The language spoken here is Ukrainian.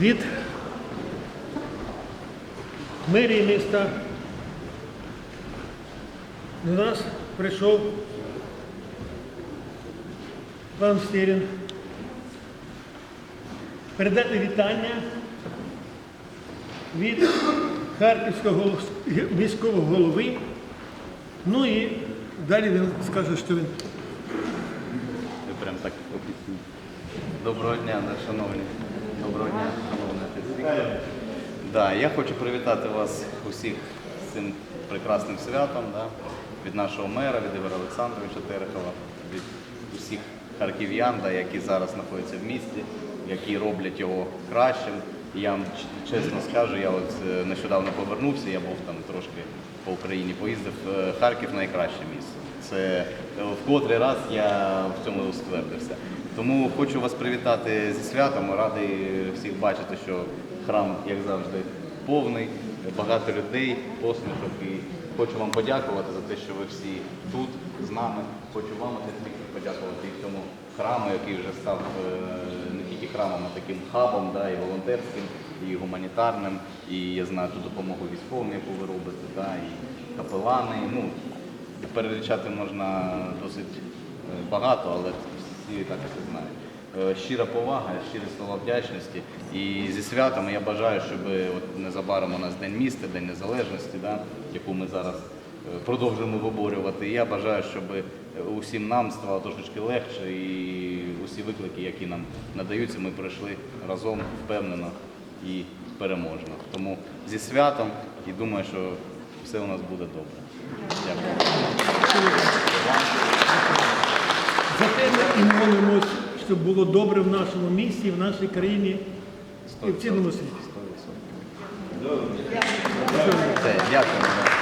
від мерії міста до нас прийшов пан Стірін передати вітання від Харківського міського голови. Ну і далі він скаже, що він прям так. Доброго дня, шановні. Доброго дня, шановна отець Да, я хочу привітати вас усіх з цим прекрасним святом да, від нашого мера, від Ігоря Олександровича Терехова, від усіх харків'ян, да, які зараз знаходяться в місті, які роблять його кращим. Я вам чесно скажу, я от е, нещодавно повернувся, я був там трошки по Україні поїздив. Е, Харків найкраще місце. Це е, в котрий раз я в цьому ствердився. Тому хочу вас привітати зі святом. Радий всіх бачити, що храм, як завжди, повний, багато людей, посмішок. І хочу вам подякувати за те, що ви всі тут з нами. Хочу вам Віктор, подякувати і цьому храму, який вже став е, не тільки храмом, а таким хабом, да, і волонтерським, і гуманітарним, і я знаю ту допомогу військовим, яку ви робите, да, і капелани. Ну, перелічати можна досить е, багато, але всі і так це знають. Е, Щира повага, щирі слова вдячності. І зі святами я бажаю, щоб от незабаром у нас День міста, День Незалежності, да, яку ми зараз е, продовжуємо виборювати. Я бажаю, щоб е, усім нам стало трошечки легше і усі виклики, які нам надаються, ми пройшли разом впевнено і переможно. Тому зі святом і думаю, що все у нас буде добре. Дякую. те ми і молимось, щоб було добре в нашому місті, в нашій країні і в цілому світі. Дякую.